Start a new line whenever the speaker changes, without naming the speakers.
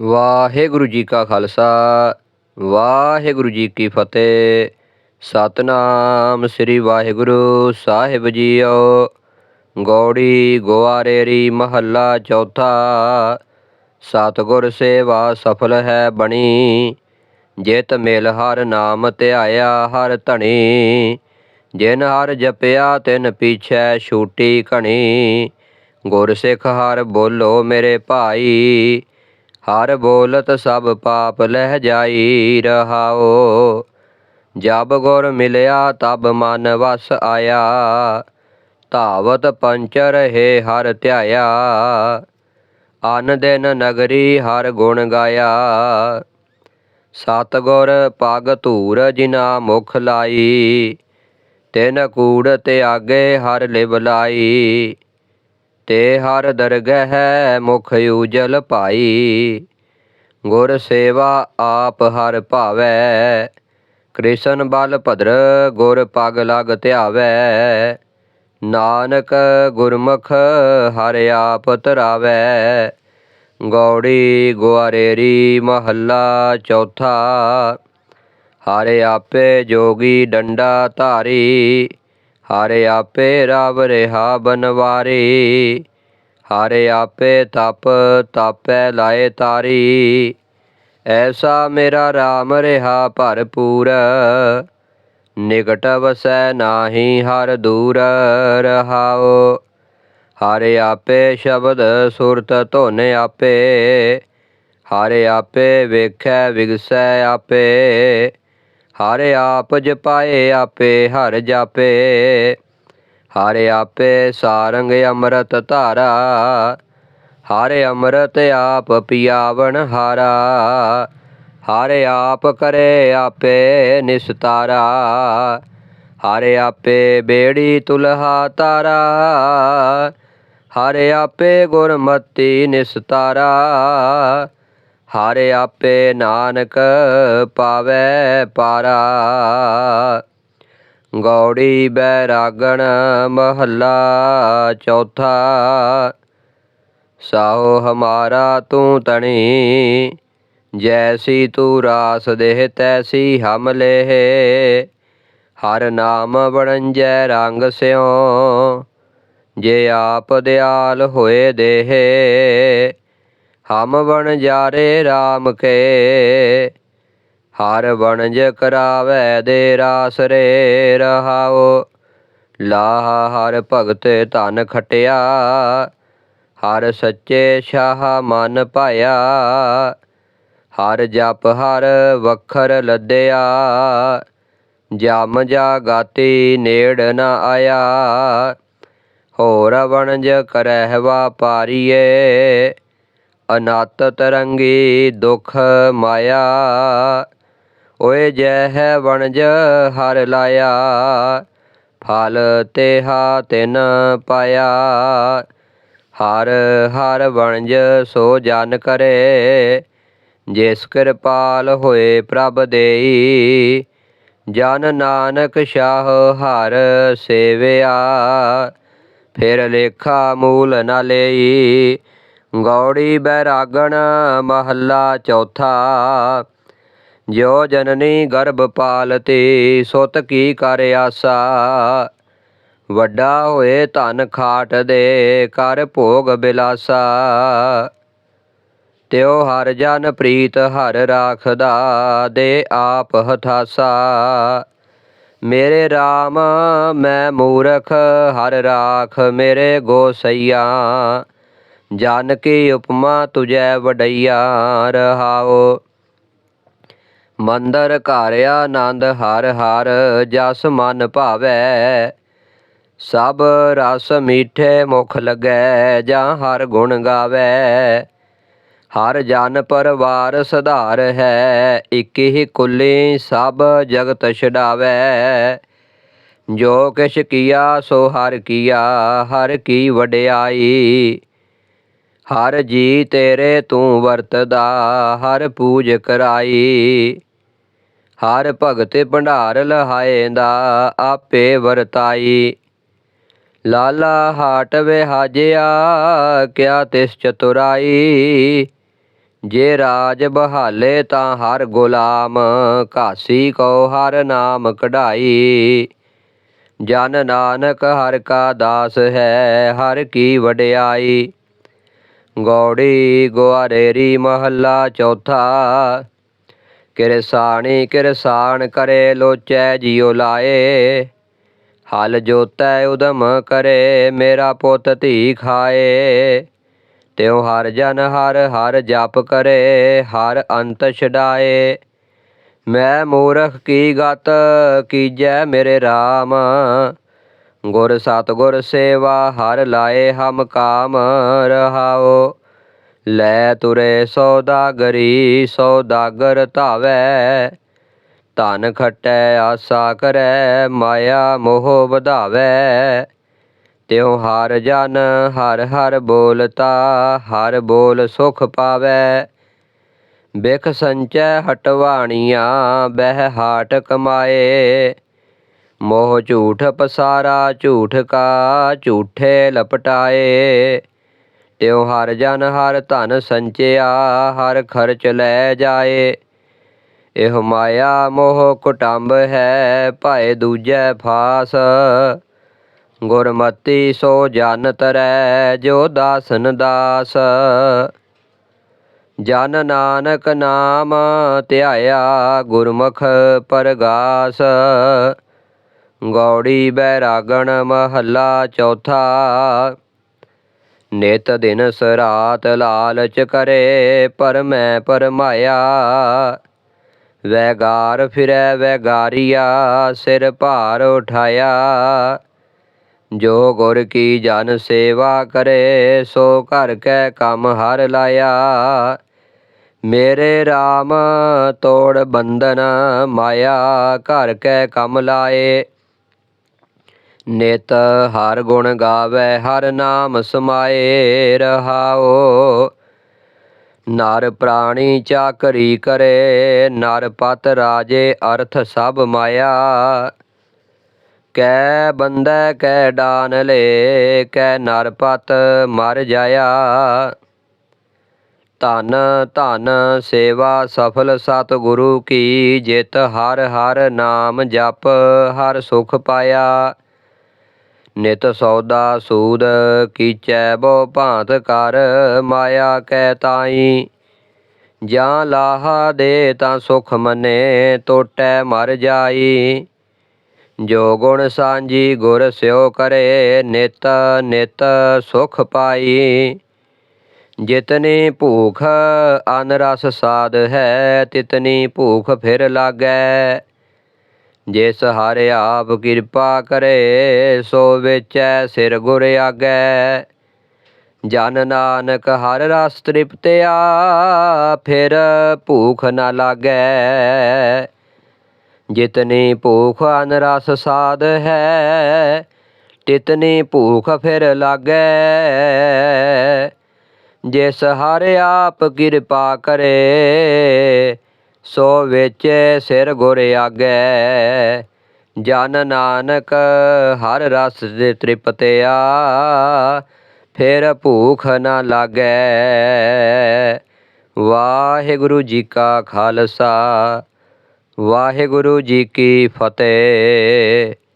ਵਾਹਿਗੁਰੂ ਜੀ ਕਾ ਖਾਲਸਾ, ਵਾਹਿਗੁਰੂ ਜੀ ਕੀ ਫਤਿਹ। ਸਤਨਾਮ ਸ੍ਰੀ ਵਾਹਿਗੁਰੂ ਸਾਹਿਬ ਜੀਓ। ਗੌੜੀ ਗੁਆਰੇਰੀ ਮਹੱਲਾ ਚੌਥਾ, ਸਤਿਗੁਰ ਸੇਵਾ ਸਫਲ ਹੈ ਬਣੀ। ਜਿਤ ਮਿਲ ਹਰ ਨਾਮ ਧਿਆਇਆ ਹਰ ਧਣੀ। ਜਿਨ ਹਰ ਜਪਿਆ ਤਿਨ ਪੀਛੈ ਛੂਟੀ ਘਣੀ। ਗੁਰ ਸਿੱਖ ਹਰ ਬੋਲੋ ਮੇਰੇ ਭਾਈ। ਹਰ ਬੋਲਤ ਸਭ ਪਾਪ ਲਹਿ ਜਾਈ ਰਹਾਓ। ਜਬ ਗੁਰ ਮਿਲਿਆ ਤਬ ਮਨ ਵਸ ਆਇਆ। ਧਾਵਤ ਪੰਚਰ ਰਹੇ ਹਰ ਧਿਆਇਆ। ਅਨ ਦਿਨ ਨਗਰੀ ਹਰ ਗੁਣ ਗਾਇਆ। ਸਤਗੁਰ ਪਗ ਧੂਰ ਜਿਨਾ ਮੁਖ ਲਾਈ। ਤਿਨ ਕੂੜ ਤਿਆਗੇ ਹਰ ਲਿਵ ਲਾਈ। ਤੇ ਹਰ ਦਰਗਹਿ ਮੁਖ ਉਜਲ ਭਾਈ ਗੁਰ ਸੇਵਾ ਆਪ ਹਰ ਭਾਵੈ। ਕ੍ਰਿਸ਼ਨ ਬਲ ਭਦਰ ਗੁਰ ਪਗ ਲਗ ਧਿਆਵੈ। ਨਾਨਕ ਗੁਰਮੁਖ ਹਰ ਆਪ ਤਰਾਵੈ ਗੌੜੀ ਗੁਆਰੇਰੀ ਮਹੱਲਾ ਚੌਥਾ। ਹਰ ਆਪੇ ਜੋਗੀ ਡੰਡਾ ਧਾਰੀ। ਹਰ ਆਪੇ ਰਵ ਰਿਹਾ ਬਨਵਾਰੀ, ਹਰ ਆਪੇ ਤਪ ਤਾਪੈ ਲਾਏ ਤਾਰੀ। ਐਸਾ ਮੇਰਾ RAM ਰਹਾ ਭਰਪੂਰ, ਨਿਕਟ ਵਸੈ ਨਾਹੀ ਹਰ ਦੂਰ ਰਹਾਓ ਹਰ ਆਪੇ ਸ਼ਬਦ ਸੁਰਤ ਧੁਨ ਆਪੇ, ਹਰ ਆਪੇ ਵੇਖੈ ਵਿਗਸੈ ਆਪੇ ਹਰ ਆਪ ਜਪਾਏ ਆਪੇ, ਹਰ ਜਾਪੇ। ਹਰ ਆਪੇ ਸਾਰੰਗ ਅੰਮ੍ਰਿਤ ਧਾਰਾ। ਹਰ ਅੰਮ੍ਰਿਤ ਆਪ ਪਿਆਵਣ ਹਾਰਾ। ਹਰ ਆਪ ਕਰੇ ਆਪੇ ਨਿਸਤਾਰਾ। ਹਰ ਆਪੇ ਬੇੜੀ ਤੁਲਹਾ ਤਾਰਾ। ਹਰ ਆਪੇ ਗੁਰਮਤੀ ਨਿਸਤਾਰਾ। ਹਰ ਆਪੇ ਨਾਨਕ ਪਾਵੈ ਪਾਰਾ। ਗੌੜੀ ਬੈਰਾਗਣ ਮਹੱਲਾ ਚੌਥਾ। ਸਾਹੋ ਹਮਾਰਾ ਤੂੰ ਤਣੀ, ਜੈਸੀ ਤੂੰ ਰਾਸ ਦੇਹ ਤੈਸੀ ਹਮ ਲੇਹ। ਹਰ ਨਾਮ ਵਣੰਜੈ ਰੰਗ ਸਿਓ ਜੇ ਆਪ ਦਿਆਲ ਹੋਏ ਦੇਹ। ਹਮ ਬਣ ਜਾਰੇ RAM ਕੇ, ਹਰ ਵਣਜ ਕਰਾਵੈ ਦੇ ਰਾਸ ਰੇ ਰਹਾਓ ਲਾਹ ਹਰ ਭਗਤ ਧਨ ਖਟਿਆ, ਹਰ ਸੱਚੇ ਸ਼ਾਹ ਮਨ ਪਾਇਆ। ਹਰ ਜਪ ਹਰ ਵਖਰ ਲੱਦਿਆ, ਜਮ ਜਾ ਗਾਤੀ ਨੇੜ ਨ ਆਇਆ। ਹੋਰ ਵਣਜ ਕਰਹਿ ਵਾਪਾਰੀਏ ਅਨਾਤ ਤਰੰਗੀ ਦੁਖ ਮਾਇਆ। ਓਏ ਜੈ ਹੈ ਵਣਜ ਹਰ ਲਾਇਆ। ਫਲ ਤੇਹਾ ਤਿਨ ਪਾਇਆ। ਹਰ ਹਰ ਵਣਜ ਸੋ ਜਨ ਕਰੇ। ਜਿਸ ਕਿਰਪਾਲ ਹੋਏ ਪ੍ਰਭ ਦੇਈ। ਜਨ ਨਾਨਕ ਸ਼ਾਹ ਹਰ ਸੇਵਿਆ। ਫਿਰ ਲੇਖਾ ਮੂਲ ਨ ਲਈ। ਗੌੜੀ ਬੈਰਾਗਣ ਮਹੱਲਾ ਚੌਥਾ। ਜੋ ਜਨਨੀ ਗਰਭ ਪਾਲਤੀ, ਸੁਤ ਕੀ ਕਰ ਆਸਾ। ਵੱਡਾ ਹੋਏ ਧਨ ਖਾਟ ਦੇ, ਕਰ ਭੋਗ ਬਿਲਾਸਾ। ਤਿਉ ਹਰ ਜਨ ਪ੍ਰੀਤ ਹਰ ਰਾਖਦਾ, ਦੇ ਆਪ ਹਥਾਸਾ। ਮੇਰੇ RAM ਮੈਂ ਮੂਰਖ, ਹਰ ਰਾਖ ਮੇਰੇ ਗੋਸਈਆ ਜਨ ਕੀ ਉਪਮਾ ਤੁਜੈ ਵਡਈਆ ਰਹਾਓ ਮੰਦਰ ਘਰ ਆਨੰਦ ਹਰ ਹਰ, ਜਸ ਮਨ ਭਾਵੈ। ਸਭ ਰਸ ਮੀਠੇ ਮੁਖ ਲਗੈ, ਜਾਂ ਹਰ ਗੁਣ ਗਾਵੈ। ਹਰ ਜਨ ਪਰਵਾਰ ਸੁਧਾਰ ਹੈ, ਇਕ ਹੀ ਕੁੱਲੀ ਸਭ ਜਗਤ ਛਡਾਵੈ। ਜੋ ਕਿਛ ਕੀਆ, ਸੋ ਹਰ ਕੀਆ, ਹਰ ਕੀ ਵਡਿਆਈ। ਹਰ ਜੀ ਤੇਰੇ ਤੂੰ ਵਰਤਦਾ, ਹਰ ਪੂਜ ਕਰਾਈ। ਹਰ ਭਗਤ ਭੰਡਾਰ ਲਹਾਏ ਦਾ ਆਪੇ ਵਰਤਾਈ। ਲਾਲਾ ਹਾਟ ਵਿਹਾਜਿਆ, ਕਿਆ ਤਿਸ ਚਤੁਰਾਈ। ਜੇ ਰਾਜ ਬਹਾਲੇ ਤਾਂ ਹਰ ਗੁਲਾਮ, ਘਾਸੀ ਕੋ ਹਰ ਨਾਮ ਕਢਾਈ। ਜਨ ਨਾਨਕ ਹਰ ਕਾ ਦਾਸ ਹੈ, ਹਰ ਕੀ ਵਡਿਆਈ। ਗੌੜੀ ਗੁਆਰੇਰੀ ਮਹੱਲਾ ਚੌਥਾ। ਕਿਰਸਾਣੀ ਕਿਰਸਾਨ ਕਰੇ ਲੋਚੈ ਜਿਉ ਲਾਏ। ਹਲ ਜੋਤੈ ਉਦਮ ਕਰੇ ਮੇਰਾ ਪੁੱਤ ਧੀ ਖਾਏ। ਤਿਉ ਹਰ ਜਨ ਹਰ ਹਰ ਜਪ ਕਰੇ, ਹਰ ਅੰਤ ਛਡਾਏ। ਮੈਂ ਮੂਰਖ ਕੀ ਗਤ ਕੀਜੈ ਮੇਰੇ RAM ਗੁਰ ਸਤਗੁਰ ਸੇਵਾ, ਹਰ ਲਾਏ ਹਮ ਕਾਮ ਰਹਾਓ। ਲੈ ਤੁਰੇ ਸੌਦਾਗਰੀ ਸੌਦਾਗਰ ਧਾਵੈ। ਧਨ ਖਟੈ, ਆਸਾ ਕਰੈ, ਮਾਇਆ ਮੋਹ ਵਧਾਵੈ। ਤਿਉ ਹਰ ਜਨ, ਹਰ ਹਰ ਬੋਲਤਾ, ਹਰ ਬੋਲ ਸੁਖ ਪਾਵੈ। ਬਿਖ ਸੰਚੈ ਹਟਵਾਣੀਆਂ, ਬਹਿ ਹਾਟ ਕਮਾਏ। ਮੋਹ ਝੂਠ ਪਸਾਰਾ, ਝੂਠ ਕਾ ਝੂਠੇ ਲਪਟਾਏ। ਤਿਉ ਹਰ ਜਨ ਹਰ ਧਨ ਸੰਚਿਆ, ਹਰ ਖਰਚ ਲੈ ਜਾਏ। ਇਹ ਮਾਇਆ ਮੋਹ ਕੁਟੰਬ ਹੈ, ਭਾਏ ਦੂਜੈ ਫਾਸ। ਗੁਰਮਤੀ ਸੋ ਜਨ ਤਰੈ ਜੋ ਦਾਸਨ ਦਾਸ। ਜਨ ਨਾਨਕ ਨਾਮ ਧਿਆਇਆ, ਗੁਰਮੁਖ ਪਰਗਾਸ। ਗੌੜੀ ਬੈਰਾਗਣ ਮਹੱਲਾ ਚੌਥਾ। ਨਿਤ ਦਿਨ ਸਰਾਤ ਲਾਲਚ ਕਰੇ ਪਰ ਮੈਂ ਪਰਮਾਇਆ। ਵੈਗਾਰ ਫਿਰੈ ਵੈਗਾਰੀਆ, ਸਿਰ ਭਾਰ ਉਠਾਇਆ। ਜੋ ਗੁਰ ਕੀ ਜਨ ਸੇਵਾ ਕਰੇ, ਸੋ ਘਰ ਕੈ ਕੰਮ ਹਰ ਲਾਇਆ। ਮੇਰੇ RAM ਤੋੜ ਬੰਧਨ ਮਾਇਆ, ਘਰ ਕੈ ਕੰਮ ਲਾਏ। ਨਿਤ ਹਰ ਗੁਣ ਗਾਵੇ, ਹਰ ਨਾਮ ਸਮਾਏ ਰਹਾਓ ਨਰ ਪ੍ਰਾਣੀ ਚਾਕਰੀ ਕਰੇ, ਨਰ ਪਤ ਰਾਜੇ ਅਰਥ ਸਭ ਮਾਇਆ। ਕੈ ਬੰਦੈ ਕੈ ਡਾਨ ਲੇ, ਕੈ ਨਰ ਪਤ ਮਰ ਜਾਇਆ। ਧਨ ਧਨ ਸੇਵਾ ਸਫਲ ਸਤ ਗੁਰੂ ਕੀ ਜਿਤ ਹਰ ਹਰ ਨਾਮ ਜਪ, ਹਰ ਸੁਖ ਪਾਇਆ। ਨਿਤ ਸੌਦਾ ਸੂਦ ਕੀਚੈ ਬੋ ਭਾਂਤ ਕਰ, ਮਾਇਆ ਕੈ ਤਾਈ। ਜਾਂ ਲਾਹਾ ਦੇ ਤਾਂ ਸੁਖ ਮਨੇ, ਟੋਟੈ ਮਰ ਜਾਈ। ਜੋ ਗੁਣ ਸਾਂਝੀ ਗੁਰ ਸਿਓ ਕਰੇ, ਨਿਤ ਨਿਤ ਸੁਖ ਪਾਈ। ਜਿਤਨੀ ਭੂਖ ਅਨਰਸ ਸਾਧ ਹੈ, ਤਿਤਨੀ ਭੂਖ ਫਿਰ ਲਾਗੈ। ਜਿਸ ਹਰਿ ਆਪ ਕਿਰਪਾ ਕਰੇ, ਸੋ ਵਿਚੈ ਸਿਰ ਗੁਰ ਆਗੈ। ਜਨ ਨਾਨਕ ਹਰ ਰਸ ਤ੍ਰਿਪਤਿਆ, ਫਿਰ ਭੂਖ ਨਾ ਲਾਗੈ। ਜਿਤਨੀ ਭੂਖ ਅਨ ਰਸ ਸਾਧ ਹੈ, ਤਿਤਨੀ ਭੂਖ ਫਿਰ ਲਾਗੈ। ਜਿਸ ਹਰ ਆਪ ਕਿਰਪਾ ਕਰੇ ਸੋ ਵਿੱਚ ਸਿਰ ਗੁਰ ਆਗੈ। ਜਨ ਨਾਨਕ ਹਰ ਰਸ ਦੇ ਤ੍ਰਿਪਤਿਆ, ਫਿਰ ਭੂਖ ਨਾ ਲਾਗੈ। ਵਾਹਿਗੁਰੂ ਜੀ ਕਾ ਖਾਲਸਾ, ਵਾਹਿਗੁਰੂ ਜੀ ਕੀ ਫਤਿਹ।